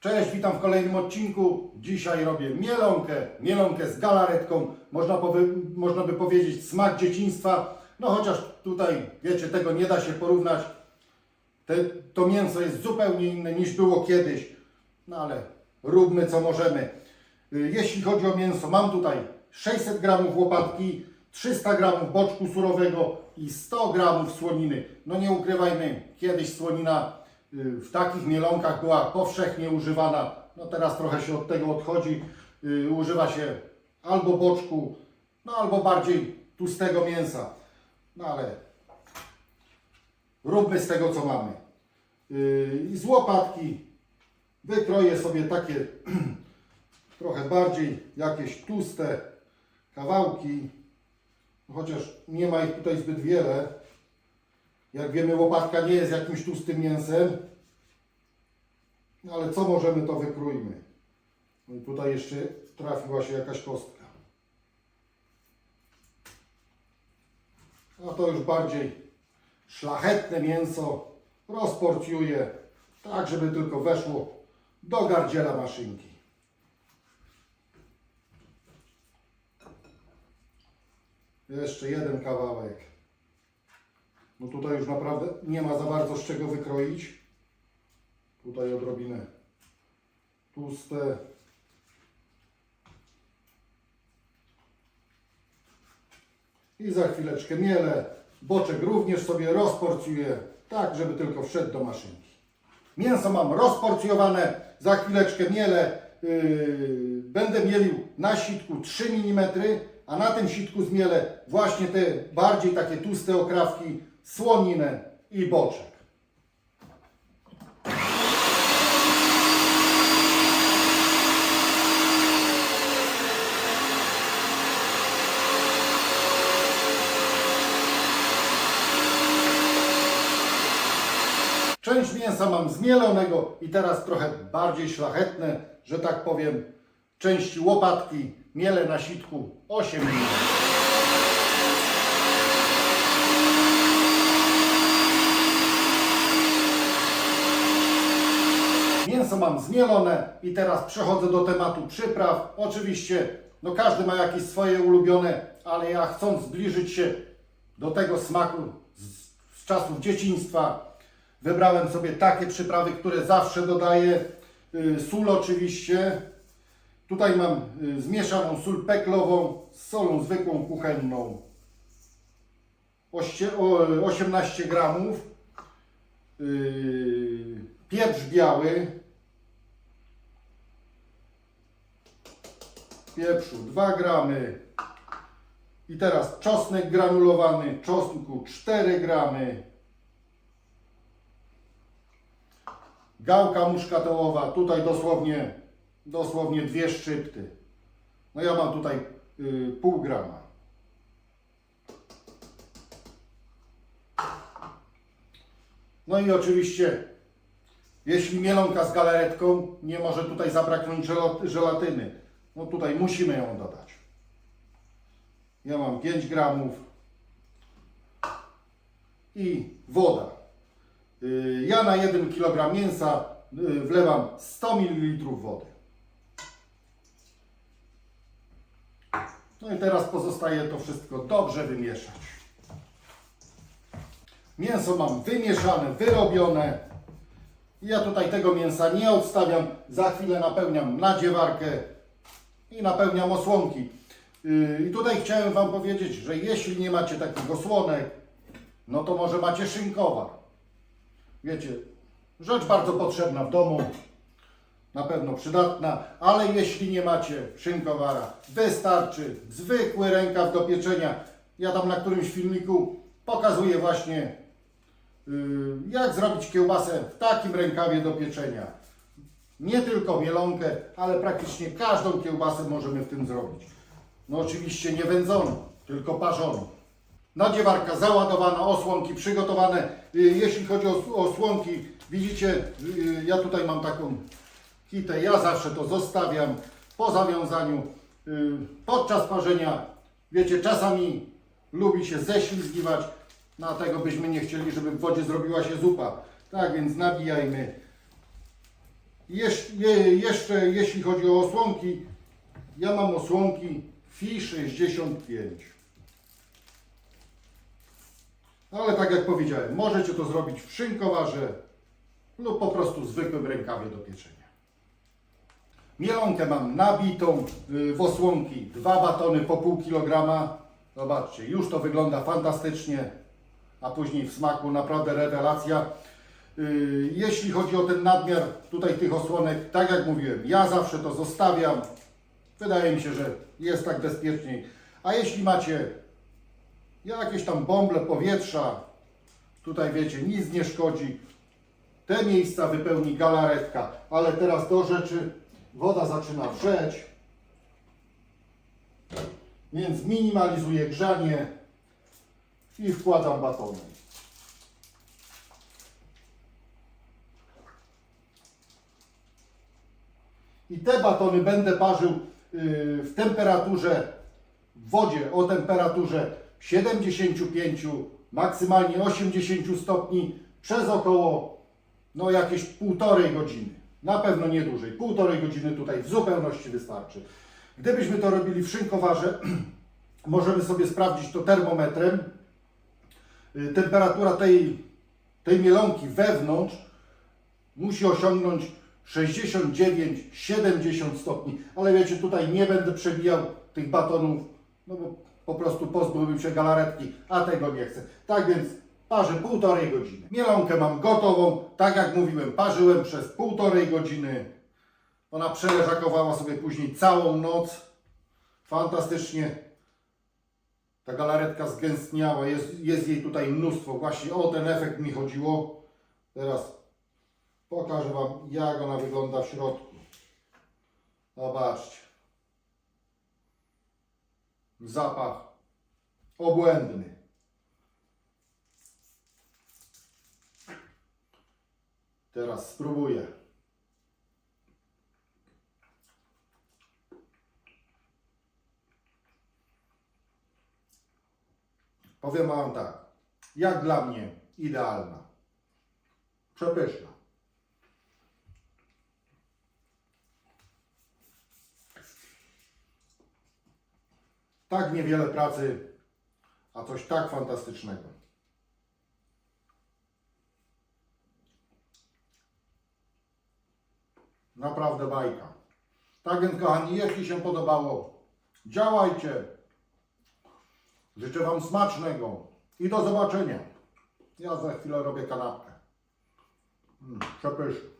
Cześć, witam w kolejnym odcinku. Dzisiaj robię mielonkę, mielonkę z galaretką. Można, powie, można by powiedzieć smak dzieciństwa. No chociaż tutaj, wiecie, tego nie da się porównać. Te, to mięso jest zupełnie inne niż było kiedyś. No ale róbmy co możemy. Y, Jeśli chodzi o mięso, mam tutaj 600 gramów łopatki, 300 gramów boczku surowego i 100 gramów słoniny. No nie ukrywajmy, kiedyś słonina w takich mielonkach była powszechnie używana. No teraz trochę się od tego odchodzi. Y, Używa się albo boczku, no albo bardziej tłustego mięsa. No ale róbmy z tego co mamy. Yy, I z łopatki wykroję sobie takie trochę bardziej jakieś tłuste kawałki, chociaż nie ma ich tutaj zbyt wiele. Jak wiemy, łopatka nie jest jakimś tłustym mięsem, no ale co możemy, to wykrójmy. No i tutaj jeszcze trafiła się jakaś kostka. A to już bardziej szlachetne mięso rozporcjuję tak, żeby tylko weszło do gardziela maszynki. Jeszcze jeden kawałek. No tutaj już naprawdę nie ma za bardzo z czego wykroić. Tutaj odrobinę tłuste. I za chwileczkę mielę. Boczek również sobie rozporcjuję, tak żeby tylko wszedł do maszynki. Mięso mam rozporcjowane, za chwileczkę mielę. Yy, będę mielił na sitku 3 mm, a na tym sitku zmielę właśnie te bardziej takie tłuste okrawki, słoninę i boczek. Część mięsa mam zmielonego i teraz trochę bardziej szlachetne, że tak powiem, części łopatki mielę na sitku 8 minut. Mięso mam zmielone i teraz przechodzę do tematu przypraw. Oczywiście, no każdy ma jakieś swoje ulubione, ale ja chcąc zbliżyć się do tego smaku z, z czasów dzieciństwa, wybrałem sobie takie przyprawy, które zawsze dodaję. Y, Sól oczywiście. Tutaj mam y, zmieszaną sól peklową z solą zwykłą kuchenną. Oście- o- 18 gramów. Yy, Pieprz biały. Pieprzu 2 gramy. I teraz czosnek granulowany, czosnku 4 gramy. Gałka muszkatołowa, tutaj dosłownie, dosłownie dwie szczypty. No ja mam tutaj y, pół grama. No i oczywiście, jeśli mielonka z galaretką, nie może tutaj zabraknąć żelatyny. No tutaj musimy ją dodać. Ja mam 5 gramów i woda. Y, Ja na 1 kg mięsa y, wlewam 100 ml wody. No i teraz pozostaje to wszystko dobrze wymieszać. Mięso mam wymieszane, wyrobione. Ja tutaj tego mięsa nie odstawiam. Za chwilę napełniam nadziewarkę i napełniam osłonki. Yy, I tutaj chciałem Wam powiedzieć, że jeśli nie macie takich osłonek, no to może macie szynkowar. Wiecie, rzecz bardzo potrzebna w domu, na pewno przydatna, ale jeśli nie macie szynkowara, wystarczy zwykły rękaw do pieczenia. Ja tam na którymś filmiku pokazuję właśnie, yy, jak zrobić kiełbasę w takim rękawie do pieczenia. Nie tylko mielonkę, ale praktycznie każdą kiełbasę możemy w tym zrobić. No oczywiście nie wędzoną, tylko parzoną. Nadziewarka załadowana, osłonki przygotowane. Y, Jeśli chodzi o osłonki, widzicie, y, ja tutaj mam taką kitę, ja zawsze to zostawiam po zawiązaniu. y, Podczas parzenia, wiecie, czasami lubi się ześlizgiwać, dlatego byśmy nie chcieli, żeby w wodzie zrobiła się zupa. Tak więc nabijajmy Jesz, je, jeszcze jeśli chodzi o osłonki, ja mam osłonki FI 65. Ale tak jak powiedziałem, możecie to zrobić w szynkowarze lub po prostu zwykłym rękawie do pieczenia. Mielonkę mam nabitą y, w osłonki, dwa batony po pół kilograma. Zobaczcie, już to wygląda fantastycznie, a później w smaku naprawdę rewelacja. Y, Jeśli chodzi o ten nadmiar tutaj tych osłonek, tak jak mówiłem, ja zawsze to zostawiam. Wydaje mi się, że jest tak bezpieczniej. A jeśli macie jakieś tam bąble powietrza, tutaj wiecie, nic nie szkodzi. Te miejsca wypełni galaretka, ale teraz do rzeczy woda zaczyna wrzeć, więc minimalizuję grzanie i wkładam batony. I te batony będę parzył yy, w temperaturze, w wodzie o temperaturze 75, maksymalnie 80 stopni przez około no jakieś półtorej godziny. Na pewno nie dłużej. Półtorej godziny tutaj w zupełności wystarczy. Gdybyśmy to robili w szynkowarze, możemy sobie sprawdzić to termometrem. Y, Temperatura tej, tej mielonki wewnątrz musi osiągnąć 69-70 stopni. Ale wiecie, tutaj nie będę przebijał tych batonów, no bo po prostu pozbyłbym się galaretki, a tego nie chcę. Tak więc parzę półtorej godziny. Mielonkę mam gotową, tak jak mówiłem, parzyłem przez półtorej godziny. Ona przeleżakowała sobie później całą noc. Fantastycznie ta galaretka zgęstniała, jest, jest jej tutaj mnóstwo. Właśnie o ten efekt mi chodziło. Teraz pokażę Wam, jak ona wygląda w środku. Zobaczcie. Zapach obłędny. Teraz spróbuję. Powiem Wam tak. Jak dla mnie idealna. Przepyszna. Tak niewiele pracy, a coś tak fantastycznego. Naprawdę bajka. Tak więc kochani, jeśli się podobało, działajcie. Życzę Wam smacznego i do zobaczenia. Ja za chwilę robię kanapkę. Mm, przepyszna.